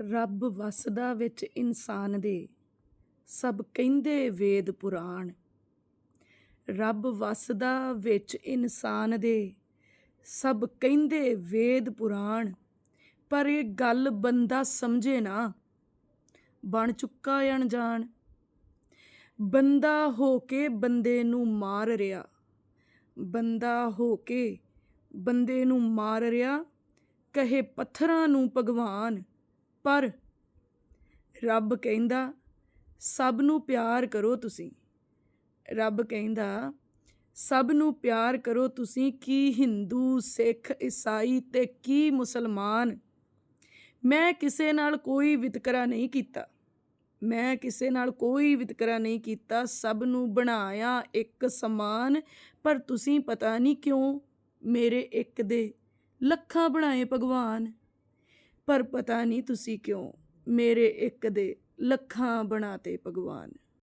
ਰੱਬ ਵਸਦਾ ਵਿੱਚ ਇਨਸਾਨ ਦੇ। ਸਭ ਕਹਿੰਦੇ ਵੇਦ ਪੁਰਾਣ। ਰੱਬ ਵਸਦਾ ਵਿੱਚ ਇਨਸਾਨ ਦੇ। ਸਭ ਕਹਿੰਦੇ ਵੇਦ ਪੁਰਾਣ। ਪਰ ਇਹ ਗੱਲ ਬੰਦਾ ਸਮਝੇ ਨਾ। ਬਣ ਚੁੱਕਾ ਅਣਜਾਣ। ਬੰਦਾ ਹੋ ਕੇ ਬੰਦੇ ਨੂੰ ਮਾਰ ਰਿਹਾ। ਬੰਦਾ ਹੋ ਕੇ ਬੰਦੇ ਨੂੰ ਮਾਰ ਰਿਹਾ। ਕਹੇ ਪੱਥਰਾਂ ਨੂੰ ਭਗਵਾਨ। ਪਰ ਰੱਬ ਕਹਿੰਦਾ, ਸਭ ਨੂੰ ਪਿਆਰ ਕਰੋ ਤੁਸੀਂ। ਰੱਬ ਕਹਿੰਦਾ, ਸਭ ਨੂੰ ਪਿਆਰ ਕਰੋ ਤੁਸੀਂ, ਕੀ ਹਿੰਦੂ, ਸਿੱਖ, ਈਸਾਈ ਤੇ ਕੀ ਮੁਸਲਮਾਨ। ਮੈਂ ਕਿਸੇ ਨਾਲ ਕੋਈ ਵਿਤਕਰਾ ਨਹੀਂ ਕੀਤਾ। ਮੈਂ ਕਿਸੇ ਨਾਲ ਕੋਈ ਵਿਤਕਰਾ ਨਹੀਂ ਕੀਤਾ। ਸਭ ਨੂੰ ਬਣਾਇਆ ਇੱਕ ਸਮਾਨ, ਪਰ ਤੁਸੀਂ ਪਤਾ ਨਹੀਂ ਕਿਉਂ ਮੇਰੇ ਇੱਕ ਦੇ ਲੱਖਾਂ ਬਣਾਏ ਭਗਵਾਨ। ਪਰ ਪਤਾ ਨਹੀਂ ਤੁਸੀਂ ਕਿਉਂ ਮੇਰੇ ਇੱਕ ਦੇ ਲੱਖਾਂ ਬਣਾਤੇ ਭਗਵਾਨ।